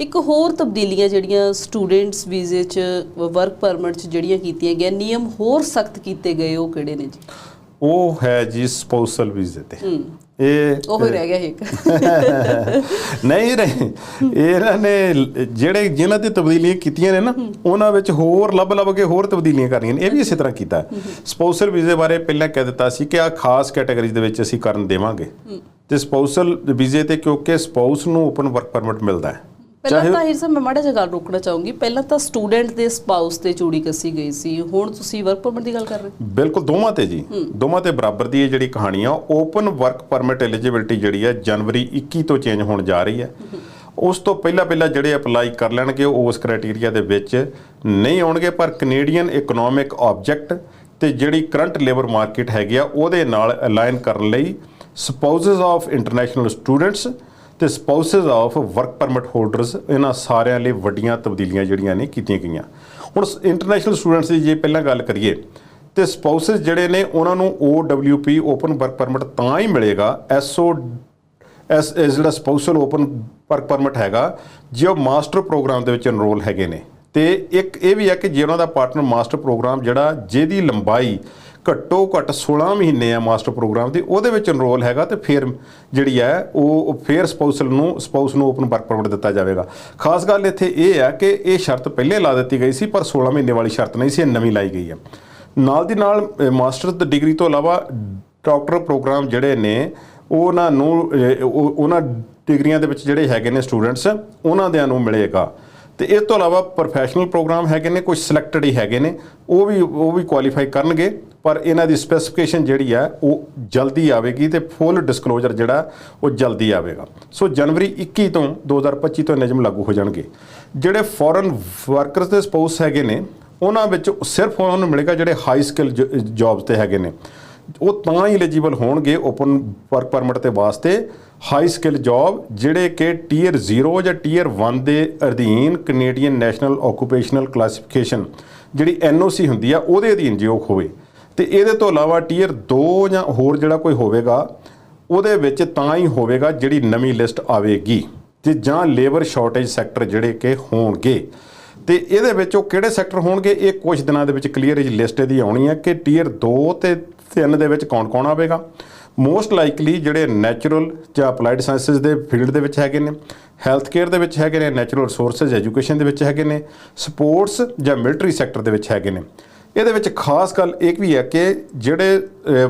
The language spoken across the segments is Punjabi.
ਇੱਕ ਹੋਰ ਤਬਦੀਲੀਆਂ ਜਿਹੜੀਆਂ ਸਟੂਡੈਂਟਸ ਵੀਜ਼ੇ 'ਚ ਵਰਕ ਪਰਮਿਟ 'ਚ ਜਿਹੜੀਆਂ ਕੀਤੀਆਂ ਗਈਆਂ ਨਿਯਮ ਹੋਰ ਸਖਤ ਕੀਤੇ ਗਏ ਉਹ ਕਿਹੜੇ ਨੇ ਜੀ? ਉਹ ਹੈ ਜੀ ਸਪਾਊਸਲ ਵੀਜ਼ੇ ਤੇ। ਇਹ ਉਹ ਹੀ ਰਹਿ ਗਿਆ ਇੱਕ। ਨਹੀਂ ਰਹੇ ਇਹਨਾਂ ਨੇ ਜਿਹੜੇ ਜਿਨ੍ਹਾਂ ਤੇ ਤਬਦੀਲੀਆਂ ਕੀਤੀਆਂ ਨੇ ਨਾ ਉਹਨਾਂ ਵਿੱਚ ਹੋਰ ਲੱਭ ਲੱਭ ਕੇ ਹੋਰ ਤਬਦੀਲੀਆਂ ਕਰਨੀਆਂ ਨੇ। ਇਹ ਵੀ ਇਸੇ ਤਰ੍ਹਾਂ ਕੀਤਾ। ਸਪਾਊਸਲ ਵੀਜ਼ੇ ਬਾਰੇ ਪਹਿਲਾਂ ਕਹਿ ਦਿੱਤਾ ਸੀ ਕਿ ਆ ਖਾਸ ਕੈਟਾਗਰੀਜ਼ ਦੇ ਵਿੱਚ ਅਸੀਂ ਕਰਨ ਦੇਵਾਂਗੇ। ਤੇ ਸਪਾਊਸਲ ਵੀਜ਼ੇ ਤੇ ਕਿਉਂਕਿ ਸਪਾਊਸ ਨੂੰ ਓਪਨ ਵਰਕ ਪਰਮਿਟ ਮਿਲਦਾ ਹੈ। ਪਹਿਲਾਂ ਤਾਂ ਹੀਰ ਸਾਹਿਬ ਮੈਂ ਮਾੜਾ ਜਿਹਾ ਗੱਲ ਰੋਕਣਾ ਚਾਹੂੰਗੀ। ਪਹਿਲਾਂ ਤਾਂ ਸਟੂਡੈਂਟ ਦੇ ਸਪਾਊਸ ਤੇ ਚੂੜੀ ਕੱਸੀ ਗਈ ਸੀ। ਹੁਣ ਤੁਸੀਂ ਵਰਕ ਪਰਮਿਟ ਦੀ ਗੱਲ ਕਰ ਰਹੇ ਹੋ? ਬਿਲਕੁਲ ਦੋਵਾਂ ਤੇ ਜੀ। ਦੋਵਾਂ ਤੇ ਬਰਾਬਰ ਦੀ ਇਹ ਜਿਹੜੀ ਕਹਾਣੀ ਆ ਓਪਨ ਵਰਕ ਪਰਮਿਟ ਐਲੀਜੀਬਿਲਟੀ ਜਿਹੜੀ ਹੈ ਜਨਵਰੀ 21 ਤੋਂ ਚੇਂਜ ਹੋਣ ਜਾ ਰਹੀ ਹੈ ਉਸ ਤੋਂ ਪਹਿਲਾਂ ਪਹਿਲਾਂ ਜਿਹੜੇ ਅਪਲਾਈ ਕਰ ਲੈਣਗੇ ਉਹ ਉਸ ਕ੍ਰਾਈਟੇਰੀਆ ਦੇ ਵਿੱਚ ਨਹੀਂ ਆਉਣਗੇ ਪਰ ਕੈਨੇਡੀਅਨ ਇਕਨੋਮਿਕ ਆਬਜੈਕਟ ਤੇ ਜਿਹੜੀ ਕਰੰਟ ਲੇਬਰ ਮਾਰਕੀਟ ਹੈਗੀ ਆ ਉਹਦੇ ਨਾਲ ਅਲਾਈਨ ਕਰਨ ਲਈ ਸਪਾਊਸਸ ਆਫ ਇੰਟਰਨੈਸ਼ਨਲ ਸਟੂਡੈਂਟਸ ਤੇ spouses of work permit holders ਇਹਨਾਂ ਸਾਰਿਆਂ ਲਈ ਵੱਡੀਆਂ ਤਬਦੀਲੀਆਂ ਜਿਹੜੀਆਂ ਨੇ ਕੀਤੀਆਂ ਗਈਆਂ। ਹੁਣ ਇੰਟਰਨੈਸ਼ਨਲ ਸਟੂਡੈਂਟਸ ਦੀ ਜੇ ਪਹਿਲਾਂ ਗੱਲ ਕਰੀਏ, ਤੇ ਸਪਾਊਸਸ ਜਿਹੜੇ ਨੇ ਉਹਨਾਂ ਨੂੰ OWP ਓਪਨ ਵਰਕ ਪਰਮਿਟ ਤਾਂ ਹੀ ਮਿਲੇਗਾ SO ਐਸ ਜਿਹੜਾ ਸਪਾਊਸਲ ਓਪਨ ਵਰਕ ਪਰਮਿਟ ਹੈਗਾ, ਜੇ ਉਹ ਮਾਸਟਰ ਪ੍ਰੋਗਰਾਮ ਦੇ ਵਿੱਚ ਐਨਰੋਲ ਹੈਗੇ ਨੇ। ਤੇ ਇੱਕ ਇਹ ਵੀ ਹੈ ਕਿ ਜੇ ਉਹਨਾਂ ਦਾ ਪਾਰਟਨਰ ਮਾਸਟਰ ਪ੍ਰੋਗਰਾਮ ਜਿਹੜਾ, ਜਿਹਦੀ ਲੰਬਾਈ ਘੱਟੋ ਘੱਟ 16 ਮਹੀਨੇ ਆ ਮਾਸਟਰ ਪ੍ਰੋਗਰਾਮ ਦੀ, ਉਹਦੇ ਵਿੱਚ ਐਨਰੋਲ ਹੈਗਾ ਤੇ ਫਿਰ ਜਿਹੜੀ ਹੈ ਉਹ ਫਿਰ ਸਪਾਊਸਲ ਨੂੰ ਸਪਾਊਸ ਨੂੰ ਓਪਨ ਵਰਕ ਪਰਮਿਟ ਦਿੱਤਾ ਜਾਵੇਗਾ। ਖਾਸ ਗੱਲ ਇੱਥੇ ਇਹ ਹੈ ਕਿ ਇਹ ਸ਼ਰਤ ਪਹਿਲੇ ਲਾ ਦਿੱਤੀ ਗਈ ਸੀ, ਪਰ 16 ਮਹੀਨੇ ਵਾਲੀ ਸ਼ਰਤ ਨਹੀਂ ਸੀ, ਇਹ ਨਵੀਂ ਲਾਈ ਗਈ ਹੈ। ਨਾਲ ਦੀ ਨਾਲ ਮਾਸਟਰ ਡਿਗਰੀ ਤੋਂ ਇਲਾਵਾ ਡਾਕਟਰ ਪ੍ਰੋਗਰਾਮ ਜਿਹੜੇ ਨੇ, ਉਹਨਾਂ ਨੂੰ ਉਹਨਾਂ ਡਿਗਰੀਆਂ ਦੇ ਵਿੱਚ ਜਿਹੜੇ ਹੈਗੇ ਨੇ ਸਟੂਡੈਂਟਸ ਉਹਨਾਂ ਦਿਆਂ ਨੂੰ ਮਿਲੇਗਾ। ਤੇ ਇਸ ਤੋਂ ਇਲਾਵਾ ਪ੍ਰੋਫੈਸ਼ਨਲ ਪ੍ਰੋਗਰਾਮ ਹੈਗੇ ਨੇ ਕੁਝ ਸਿਲੈਕਟਡ ਹੀ ਹੈਗੇ ਨੇ। ਉਹ ਵੀ ਉਹ ਵੀ ਕੁਆਲੀਫਾਈ ਕਰਨਗੇ, ਪਰ ਇਹਨਾਂ ਦੀ ਸਪੈਸੀਫਿਕੇਸ਼ਨ ਜਿਹੜੀ ਹੈ ਉਹ ਜਲਦੀ ਆਵੇਗੀ ਤੇ ਫੁੱਲ ਡਿਸਕਲੋਜ਼ਰ ਜਿਹੜਾ, ਉਹ ਜਲਦੀ ਆਵੇਗਾ। ਸੋ ਜਨਵਰੀ 21 ਤੋਂ 2025 ਤੋਂ ਨਿਯਮ ਲਾਗੂ ਹੋ ਜਾਣਗੇ। ਜਿਹੜੇ ਫੋਰਨ ਵਰਕਰਸ ਦੇ ਸਪਾਊਸ ਹੈਗੇ ਨੇ, ਉਹਨਾਂ ਵਿੱਚ ਸਿਰਫ ਉਹਨਾਂ ਨੂੰ ਮਿਲੇਗਾ ਜਿਹੜੇ ਹਾਈ ਸਕਿੱਲ ਜੌਬਸ ਤੇ ਹੈਗੇ ਨੇ। ਉਹ ਤਾਂ ਹੀ ਐਲੀਜੀਬਲ ਹੋਣਗੇ ਓਪਨ ਵਰਕ ਪਰਮਿਟ ਤੇ ਵਾਸਤੇ ਹਾਈ ਸਕਿੱਲ ਜੌਬ ਜਿਹੜੇ ਕਿ ਟੀਅਰ 0 ਜਾਂ ਟੀਅਰ 1 ਦੇ ਅਧੀਨ ਕੈਨੇਡੀਅਨ ਨੈਸ਼ਨਲ ਆਕੂਪੇਸ਼ਨਲ ਕਲਾਸੀਫਿਕੇਸ਼ਨ ਜਿਹੜੀ ਐਨਓਸੀ ਹੁੰਦੀ ਆ, ਉਹਦੇ ਅਧੀਨ ਯੋਗ ਹੋਵੇ। ਤੇ ਇਹਦੇ ਤੋਂ ਇਲਾਵਾ ਟੀਅਰ 2 ਜਾਂ ਹੋਰ ਜਿਹੜਾ ਕੋਈ ਹੋਵੇਗਾ, ਉਹਦੇ ਵਿੱਚ ਤਾਂ ਹੀ ਹੋਵੇਗਾ ਜਿਹੜੀ ਨਵੀਂ ਲਿਸਟ ਆਵੇਗੀ, ਤੇ ਜਾਂ ਲੇਬਰ ਸ਼ਾਰਟੇਜ ਸੈਕਟਰ ਜਿਹੜੇ ਕਿ ਹੋਣਗੇ। ਤੇ ਇਹਦੇ ਵਿੱਚ ਉਹ ਕਿਹੜੇ ਸੈਕਟਰ ਹੋਣਗੇ, ਇਹ ਕੁਝ ਦਿਨਾਂ ਦੇ ਵਿੱਚ ਕਲੀਅਰ ਜੀ ਲਿਸਟ ਇਹਦੀ ਆਉਣੀ ਹੈ ਕਿ ਟੀਅਰ 2 ਤੇ 3 ਦੇ ਵਿੱਚ ਕੌਣ-ਕੌਣ ਆਵੇਗਾ? ਮੋਸਟ ਲਾਈਕਲੀ ਜਿਹੜੇ ਨੈਚੁਰਲ ਜਾਂ ਅਪਲਾਈਡ ਸਾਇੰਸਸ ਦੇ ਫੀਲਡ ਦੇ ਵਿੱਚ ਹੈਗੇ ਨੇ ਹੈਲਥ ਕੇਅਰ ਦੇ ਵਿੱਚ ਹੈਗੇ ਨੇ ਨੈਚੁਰਲ ਰਿਸੋਰਸਸ ਐਜੂਕੇਸ਼ਨ ਦੇ ਵਿੱਚ ਹੈਗੇ ਨੇ ਸਪੋਰਟਸ ਜਾਂ ਮਿਲਟਰੀ ਸੈਕਟਰ ਦੇ ਵਿੱਚ ਹੈਗੇ ਨੇ। ਇਹਦੇ ਵਿੱਚ ਖਾਸ ਗੱਲ ਇੱਕ ਵੀ ਹੈ ਕਿ ਜਿਹੜੇ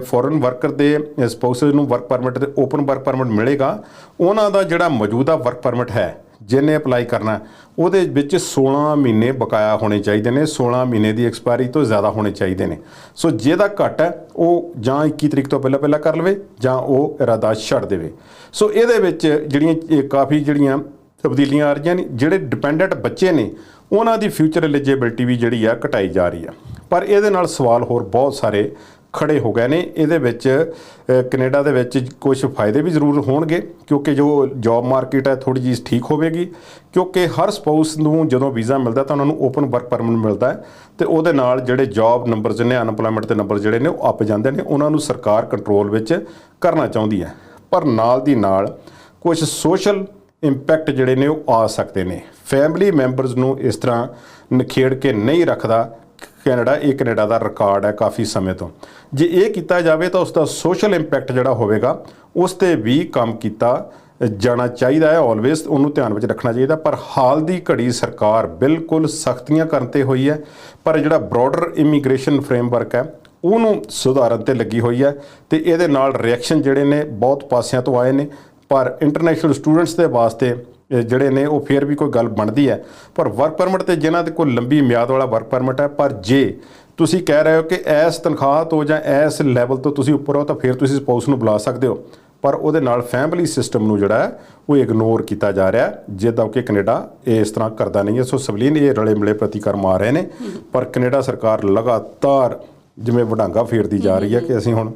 ਫੋਰਨ ਵਰਕਰ ਦੇ ਸਪਾਊਸਸ ਨੂੰ ਵਰਕ ਪਰਮਿਟ ਤੇ ਓਪਨ ਵਰਕ ਪਰਮਿਟ ਮਿਲੇਗਾ, ਉਹਨਾਂ ਦਾ ਜਿਹੜਾ ਮੌਜੂਦਾ ਵਰਕ ਪਰਮਿਟ ਹੈ ਜਿਹਨੇ ਅਪਲਾਈ ਕਰਨਾ ਉਹਦੇ ਵਿੱਚ 16 ਮਹੀਨੇ ਬਕਾਇਆ ਹੋਣੇ ਚਾਹੀਦੇ ਨੇ 16 ਮਹੀਨੇ ਦੀ ਐਕਸਪਾਇਰੀ ਤੋਂ ਜ਼ਿਆਦਾ ਹੋਣੇ ਚਾਹੀਦੇ ਨੇ। ਸੋ ਜਿਹਦਾ ਘੱਟ ਹੈ, ਉਹ ਜਾਂ 21 ਤਰੀਕ ਤੋਂ ਪਹਿਲਾਂ ਪਹਿਲਾਂ ਕਰ ਲਵੇ, ਜਾਂ ਉਹ ਇਰਾਦਾ ਛੱਡ ਦੇਵੇ। ਸੋ ਇਹਦੇ ਵਿੱਚ ਜਿਹੜੀਆਂ ਕਾਫੀ ਜਿਹੜੀਆਂ ਤਬਦੀਲੀਆਂ ਆ ਰਹੀਆਂ ਨੇ, ਜਿਹੜੇ ਡਿਪੈਂਡੈਂਟ ਬੱਚੇ ਨੇ, ਉਹਨਾਂ ਦੀ ਫਿਊਚਰ ਐਲੀਜੀਬਿਲਟੀ ਵੀ ਜਿਹੜੀ ਆ ਘਟਾਈ ਜਾ ਰਹੀ ਆ। ਪਰ ਇਹਦੇ ਨਾਲ ਸਵਾਲ ਹੋਰ ਬਹੁਤ ਸਾਰੇ ਖੜੇ ਹੋ ਗਏ ਨੇ। ਇਹਦੇ ਵਿੱਚ ਅ, ਕੈਨੇਡਾ ਦੇ ਵਿੱਚ ਕੁਝ ਫਾਇਦੇ ਵੀ ਜ਼ਰੂਰ ਹੋਣਗੇ ਕਿਉਂਕਿ ਜੋ ਜੌਬ ਮਾਰਕੀਟ ਹੈ ਥੋੜੀ ਜਿਹੀ ਠੀਕ ਹੋਵੇਗੀ। ਕਿਉਂਕਿ ਹਰ ਸਪਾਊਸ ਨੂੰ ਜਦੋਂ ਵੀਜ਼ਾ ਮਿਲਦਾ ਤਾਂ ਉਹਨਾਂ ਨੂੰ ਓਪਨ ਵਰਕ ਪਰਮਿਟ ਮਿਲਦਾ ਹੈ ਤੇ ਉਹਦੇ ਨਾਲ ਜਿਹੜੇ ਜੌਬ ਨੰਬਰਸ ਨੇ ਅਨਪਲੋਇਮੈਂਟ ਦੇ ਨੰਬਰ ਜਿਹੜੇ ਨੇ ਉਹ ਅੱਪ ਜਾਂਦੇ ਨੇ। ਉਹਨਾਂ ਨੂੰ ਸਰਕਾਰ ਕੰਟਰੋਲ ਵਿੱਚ ਕਰਨਾ ਚਾਹੁੰਦੀ ਹੈ। ਪਰ ਨਾਲ ਦੀ ਨਾਲ ਕੁਝ ਸੋਸ਼ਲ ਇੰਪੈਕਟ ਜਿਹੜੇ ਨੇ ਉਹ ਆ ਸਕਦੇ ਨੇ। ਫੈਮਿਲੀ ਮੈਂਬਰਸ ਨੂੰ ਇਸ ਤਰ੍ਹਾਂ ਨਖੇੜ ਕੇ ਨਹੀਂ ਰੱਖਦਾ। ਕੈਨੇਡਾ, ਇਹ ਕੈਨੇਡਾ ਦਾ ਰਿਕਾਰਡ ਹੈ ਕਾਫੀ ਸਮੇਂ ਤੋਂ। ਜੇ ਇਹ ਕੀਤਾ ਜਾਵੇ ਤਾਂ ਉਸ ਦਾ ਸੋਸ਼ਲ ਇੰਪੈਕਟ ਜਿਹੜਾ ਹੋਵੇਗਾ ਉਸ ਤੇ ਵੀ ਕੰਮ ਕੀਤਾ ਜਾਣਾ ਚਾਹੀਦਾ ਹੈ ਆਲਵੇਸ ਉਹਨੂੰ ਧਿਆਨ ਵਿੱਚ ਰੱਖਣਾ ਚਾਹੀਦਾ। ਪਰ ਹਾਲ ਦੀ ਘੜੀ ਸਰਕਾਰ ਬਿਲਕੁਲ ਸਖਤੀਆਂ ਕਰਨ ਤੇ ਹੋਈ ਹੈ। ਪਰ ਜਿਹੜਾ ਬ੍ਰੌਡਰ ਇਮੀਗ੍ਰੇਸ਼ਨ ਫਰੇਮਵਰਕ ਹੈ, ਉਹਨੂੰ ਸੁਧਾਰਨ ਤੇ ਲੱਗੀ ਹੋਈ ਹੈ ਤੇ ਇਹਦੇ ਨਾਲ ਰਿਐਕਸ਼ਨ ਜਿਹੜੇ ਨੇ ਬਹੁਤ ਪਾਸਿਆਂ ਤੋਂ ਆਏ ਨੇ। ਪਰ ਇੰਟਰਨੈਸ਼ਨਲ ਸਟੂਡੈਂਟਸ ਦੇ ਵਾਸਤੇ ਜਿਹੜੇ ਨੇ ਉਹ ਫੇਰ ਵੀ ਕੋਈ ਗੱਲ ਬਣਦੀ ਹੈ। ਪਰ ਵਰਕ ਪਰਮਿਟ ਤੇ ਜਿਨ੍ਹਾਂ ਦੇ ਕੋਲ ਲੰਬੀ ਮਿਆਦ ਵਾਲਾ ਵਰਕ ਪਰਮਿਟ ਹੈ, ਪਰ ਜੇ ਤੁਸੀਂ ਕਹਿ ਰਹੇ ਹੋ ਕਿ ਇਸ ਤਨਖਾਹ ਤੋਂ ਜਾਂ ਇਸ ਲੈਵਲ ਤੋਂ ਤੁਸੀਂ ਉੱਪਰ ਹੋ, ਤਾਂ ਫਿਰ ਤੁਸੀਂ ਸਪਾਊਸ ਨੂੰ ਬੁਲਾ ਸਕਦੇ ਹੋ। ਪਰ ਉਹਦੇ ਨਾਲ ਫੈਮਿਲੀ ਸਿਸਟਮ ਨੂੰ ਜਿਹੜਾ ਉਹ ਇਗਨੋਰ ਕੀਤਾ ਜਾ ਰਿਹਾ ਹੈ, ਜਿੱਦਾਂ ਕਿ ਕੈਨੇਡਾ ਇਹ ਇਸ ਤਰ੍ਹਾਂ ਕਰਦਾ ਨਹੀਂ ਹੈ। ਸੋ ਸਵਲੀਨ ਇਹ ਰਲੇ ਮਿਲੇ ਪ੍ਰਤੀਕਰਮ ਆ ਰਹੇ ਨੇ, ਪਰ ਕੈਨੇਡਾ ਸਰਕਾਰ ਲਗਾਤਾਰ ਜਿਵੇਂ ਵਡਾਂਗਾ ਫੇਰਦੀ ਜਾ ਰਹੀ ਹੈ ਕਿ ਅਸੀਂ ਹੁਣ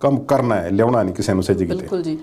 ਕੰਮ ਕਰਨਾ ਹੈ, ਲਿਆਉਣਾ ਨਹੀਂ ਕਿਸੇ ਨੂੰ, ਸੱਜ ਕਿਤੇ ਬਿਲਕੁਲ ਜੀ।